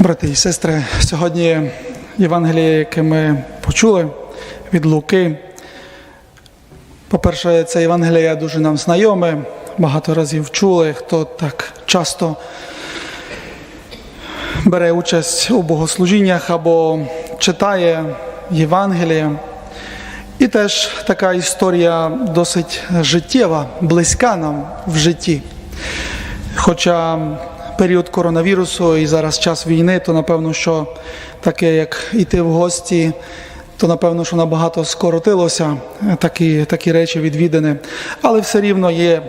Брати і сестри, сьогодні Євангеліє, яке ми почули від Луки. По-перше, це Євангеліє дуже нам знайоме, багато разів чули, хто так часто бере участь у богослужіннях або читає Євангеліє. І теж така історія досить життєва, близька нам в житті. Хоча період коронавірусу і зараз час війни, то напевно, що таке, як йти в гості, то напевно, що набагато скоротилося такі, такі речі відвідини. Але все рівно є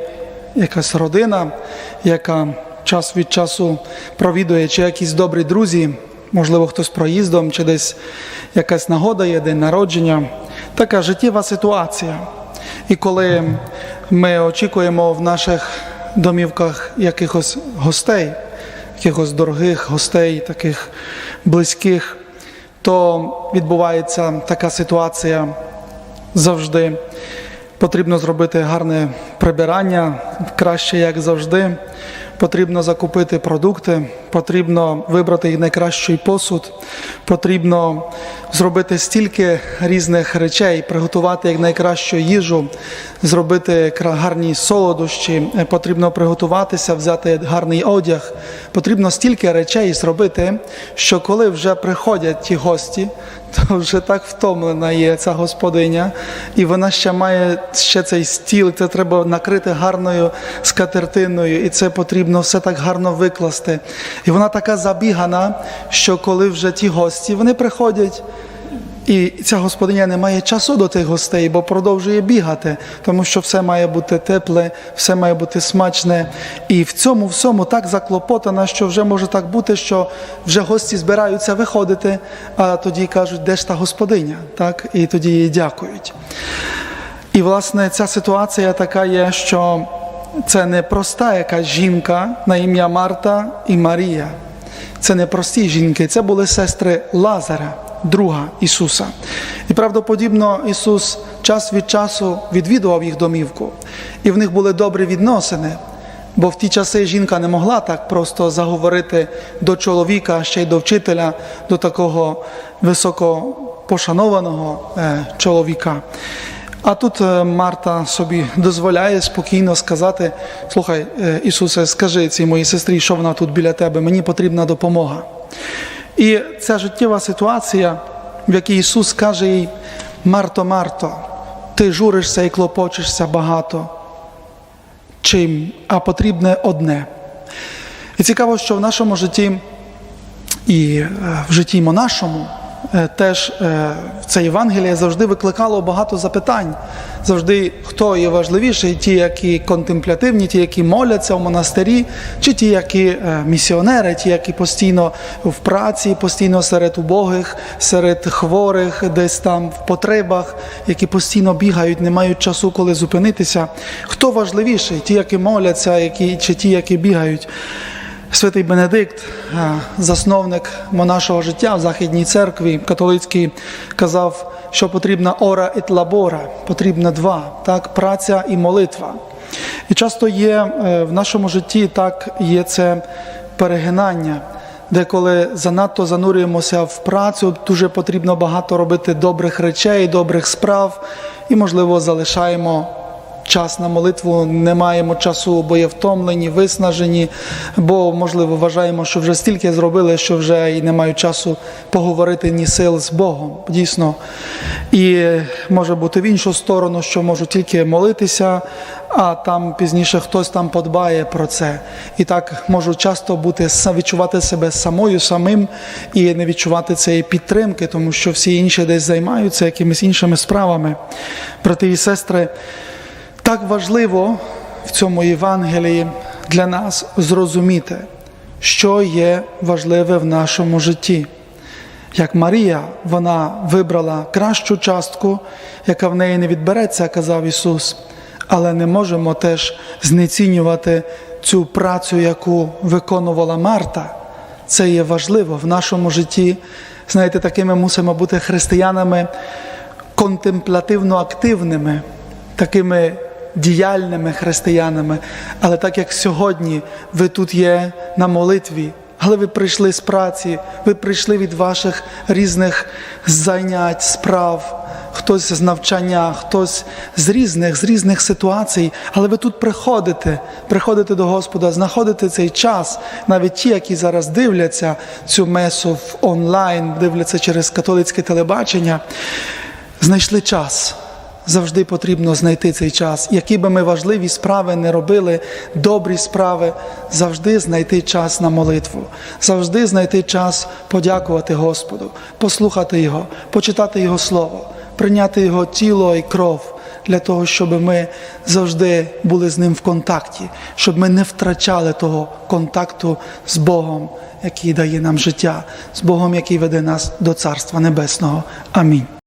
якась родина, яка час від часу провідує, чи якісь добрі друзі, можливо, хтось проїздом, чи десь якась нагода є, день народження. Така життєва ситуація. І коли ми очікуємо в наших домівках якихось гостей, якихось дорогих гостей, таких близьких, то відбувається така ситуація завжди. Потрібно зробити гарне прибирання, краще, як завжди. Потрібно закупити продукти, потрібно вибрати найкращий посуд, потрібно зробити стільки різних речей, приготувати як найкращу їжу, зробити гарні солодощі, е, потрібно приготуватися, взяти гарний одяг. Потрібно стільки речей зробити, що коли вже приходять ті гості, то вже так втомлена є ця господиня, і вона ще має ще цей стіл, це треба накрити гарною скатертиною, і це потрібно все так гарно викласти. І вона така забігана, що коли вже ті гості вони приходять. І ця господиня не має часу до тих гостей, бо продовжує бігати, тому що все має бути тепле, все має бути смачне. І в цьому всьому так заклопотана, що вже може так бути, що вже гості збираються виходити, а тоді кажуть, де ж та господиня? Так? І тоді їй дякують. І власне ця ситуація така є, що це не проста якась жінка на ім'я Марта і Марія. Це не прості жінки, це були сестри Лазаря, друга Ісуса. І правдоподібно Ісус час від часу відвідував їх домівку, і в них були добрі відносини. Бо в ті часи жінка не могла так просто заговорити до чоловіка, ще й до вчителя, до такого високопошанованого е, чоловіка. А тут е, Марта собі дозволяє спокійно сказати: слухай, е, Ісусе, скажи цій моїй сестрі, що вона тут біля тебе, мені потрібна допомога. І ця життєва ситуація, в якій Ісус каже їй: Марто, Марто, ти журишся і клопочешся багато. Чим, а потрібне одне. І цікаво, що в нашому житті і е, в житті монашому теж е, це Євангеліє завжди викликало багато запитань. Завжди хто є важливіший, ті, які контемплятивні, ті, які моляться в монастирі, чи ті, які е, місіонери, ті, які постійно в праці, постійно серед убогих, серед хворих, десь там в потребах, які постійно бігають, не мають часу, коли зупинитися. Хто важливіший? Ті, які моляться, які, чи ті, які бігають. Святий Бенедикт, е, засновник монашого життя в Західній церкві католицькій, казав, що потрібна ора і лабора, потрібно два, так, праця і молитва. І часто є е, в нашому житті так є це перегинання, де коли занадто занурюємося в працю, дуже потрібно багато робити добрих речей, добрих справ, і, можливо, залишаємо час на молитву не маємо часу, бо є втомлені, виснажені, бо, можливо, вважаємо, що вже стільки зробили, що вже і не мають часу поговорити ні сил з Богом. Дійсно. І може бути в іншу сторону, що можу тільки молитися, а там пізніше хтось там подбає про це. І так можу часто бути відчувати себе самою самим і не відчувати цієї підтримки, тому що всі інші десь займаються якимись іншими справами. Брати і сестри. Так важливо в цьому Євангелії для нас зрозуміти, що є важливе в нашому житті. Як Марія, вона вибрала кращу частку, яка в неї не відбереться, казав Ісус, але не можемо теж знецінювати цю працю, яку виконувала Марта. Це є важливо в нашому житті. Знаєте, такими мусимо бути християнами контемплятивно активними, такими діяльними християнами. Але так як сьогодні ви тут є на молитві, але ви прийшли з праці, ви прийшли від ваших різних зайнять, справ, хтось з навчання, хтось з різних, з різних ситуацій, але ви тут приходите, приходите до Господа, знаходите цей час, навіть ті, які зараз дивляться цю месу в онлайн, дивляться через католицьке телебачення, знайшли час. Завжди потрібно знайти цей час. Які би ми важливі справи не робили, добрі справи, завжди знайти час на молитву, завжди знайти час подякувати Господу, послухати Його, почитати Його Слово, прийняти Його тіло і кров для того, щоб ми завжди були з ним в контакті, щоб ми не втрачали того контакту з Богом, який дає нам життя, з Богом, який веде нас до Царства Небесного. Амінь.